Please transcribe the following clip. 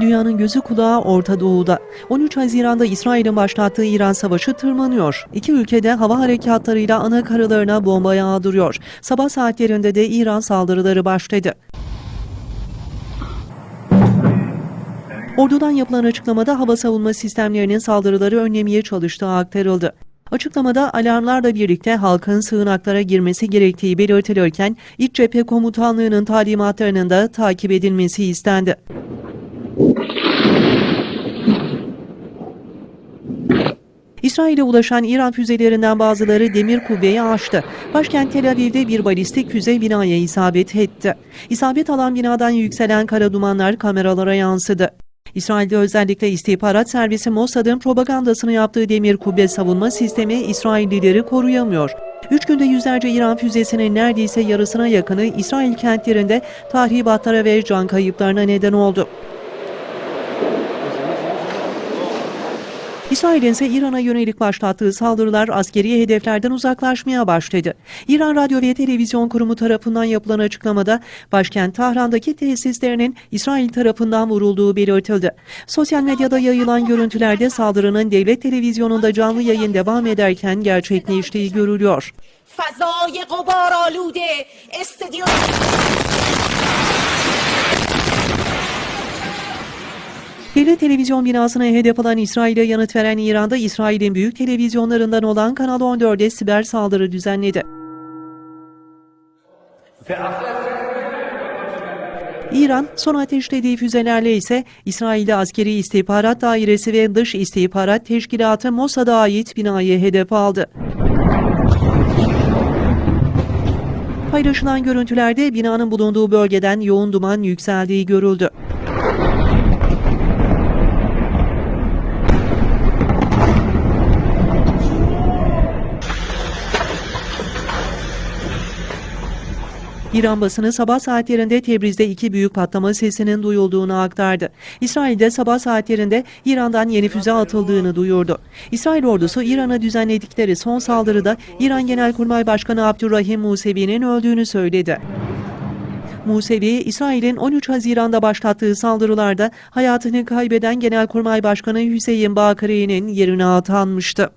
Dünyanın gözü kulağı Orta Doğu'da. 13 Haziran'da İsrail'in başlattığı İran Savaşı tırmanıyor. İki ülkede hava harekatlarıyla ana karalarına bomba yağdırıyor. Sabah saatlerinde de İran saldırıları başladı. Ordudan yapılan açıklamada hava savunma sistemlerinin saldırıları önlemeye çalıştığı aktarıldı. Açıklamada alarmlarla birlikte halkın sığınaklara girmesi gerektiği belirtilirken İç Cephe Komutanlığı'nın talimatlarının da takip edilmesi istendi. İsrail'e ulaşan İran füzelerinden bazıları demir kubbeyi aştı. Başkent Tel Aviv'de bir balistik füze binaya isabet etti. İsabet alan binadan yükselen kara dumanlar kameralara yansıdı. İsrail'de özellikle istihbarat servisi Mossad'ın propagandasını yaptığı demir kubbe savunma sistemi İsraillileri koruyamıyor. Üç günde yüzlerce İran füzesinin neredeyse yarısına yakını İsrail kentlerinde tahribatlara ve can kayıplarına neden oldu. İsrail'in ise İran'a yönelik başlattığı saldırılar askeri hedeflerden uzaklaşmaya başladı. İran Radyo ve Televizyon Kurumu tarafından yapılan açıklamada başkent Tahran'daki tesislerinin İsrail tarafından vurulduğu belirtildi. Sosyal medyada yayılan görüntülerde saldırının devlet televizyonunda canlı yayın devam ederken gerçekleştiği görülüyor. Devlet televizyon binasına hedef alan İsrail'e yanıt veren İran'da İsrail'in büyük televizyonlarından olan Kanal 14'e siber saldırı düzenledi. İran son ateşlediği füzelerle ise İsrail'de askeri istihbarat dairesi ve dış istihbarat teşkilatı Mossad'a ait binayı hedef aldı. Paylaşılan görüntülerde binanın bulunduğu bölgeden yoğun duman yükseldiği görüldü. İran basını sabah saatlerinde Tebriz'de iki büyük patlama sesinin duyulduğunu aktardı. İsrail'de sabah saatlerinde İran'dan yeni füze atıldığını duyurdu. İsrail ordusu İran'a düzenledikleri son saldırıda İran Genelkurmay Başkanı Abdurrahim Musevi'nin öldüğünü söyledi. Musevi, İsrail'in 13 Haziran'da başlattığı saldırılarda hayatını kaybeden Genelkurmay Başkanı Hüseyin Bakırı'nın yerine atanmıştı.